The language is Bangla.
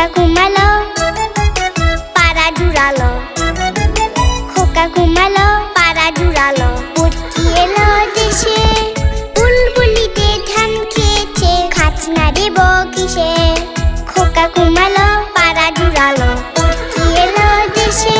খোকা ঘুমালো, পাড়া জুড়ালো। খোকা ঘুমালো, পাড়া জুড়ালো। পুটকি এলো দেশে, বুলবুলিতে ধান খেয়েছে। খাচনা দেব কিসে? খোকা ঘুমালো, পাড়া জুড়ালো। এলো দেশে